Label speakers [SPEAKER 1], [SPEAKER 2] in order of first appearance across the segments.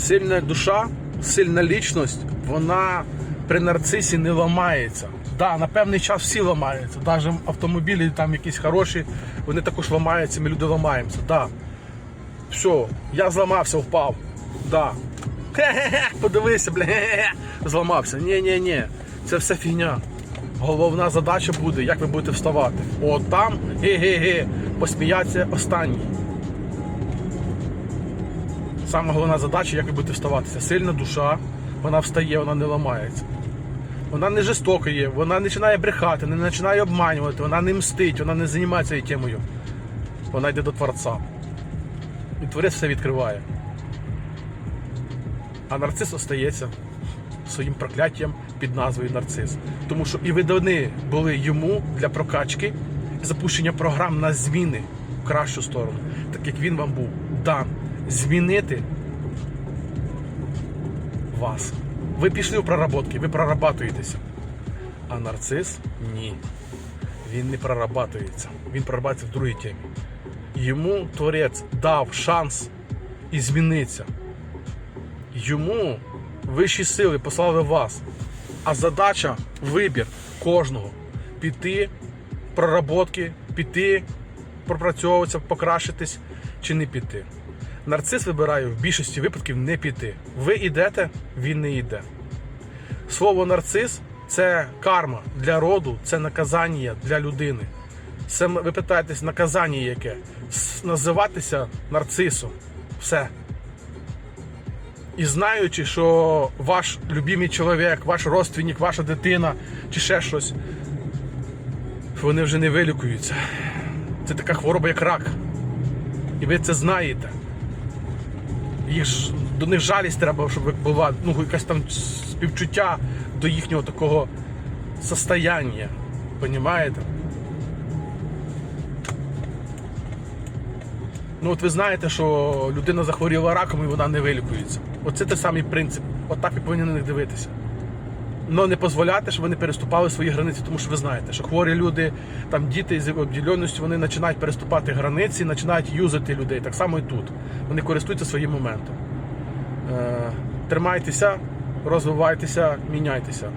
[SPEAKER 1] Сильна душа, сильна лічність, вона при нарцисі не ламається. Да, на певний час всі ламаються. Навіть автомобілі там якісь хороші, вони також ламаються, ми люди ламаємося. Да. Все, я зламався, впав. Да. Хе-хе-хе, подивися, бля, зламався. Ні, ні, ні. Це все фігня. Головна задача буде, як ви будете вставати. От там, ге-ге-ге, посміятися останній. Саме головна задача, як ви будете вставатися. Сильна душа, вона встає, вона не ламається. Вона не жорстока вона не починає брехати, не починає обманювати, вона не мстить, вона не займається цією темою. Вона йде до Творця. І творець все відкриває. А нарцис остається своїм прокляттям під назвою нарцис. Тому що і видані були йому для прокачки запущення програм на зміни в кращу сторону, так як він вам був дан змінити вас. Ви пішли у проработки, ви прорабатуєтеся. А нарцис ні. Він не прорабатується. Він прорабатується в другій темі. Йому творець дав шанс і змінитися. Йому вищі сили послали вас. А задача вибір кожного піти, проработки, піти, пропрацьовуватися, покращитись чи не піти. Нарцис вибирає в більшості випадків не піти. Ви йдете, він не йде. Слово нарцис це карма для роду, це наказання для людини. Це ви питаєтесь, наказання яке? Називатися нарцисом. Все. І знаючи, що ваш любимий чоловік, ваш родственник, ваша дитина чи ще щось, вони вже не вилікуються. Це така хвороба, як рак. І ви це знаєте. Їх ж, до них жалість треба, щоб була ну, якась там співчуття до їхнього такого состояння. Понімаєте? Ну от ви знаєте, що людина захворіла раком і вона не вилікується. Оце той самий принцип. Отак і повинні на них дивитися. Но не дозволяти, щоб вони переступали свої границі, тому що ви знаєте, що хворі люди, там діти з обділеністю, вони починають переступати границі, починають юзати людей. Так само і тут. Вони користуються своїм моментом. Е, тримайтеся, розвивайтеся, міняйтеся.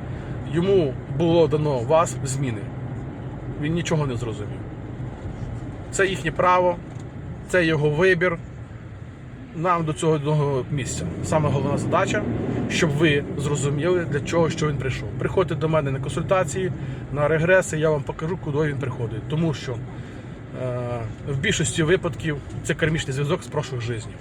[SPEAKER 1] Йому було дано вас зміни. Він нічого не зрозумів. Це їхнє право, це його вибір. Нам до цього одного місця. Саме головна задача, щоб ви зрозуміли, для чого що він прийшов. Приходьте до мене на консультації, на регреси, я вам покажу, куди він приходить. Тому що е, в більшості випадків це кармічний зв'язок з прошлих життів.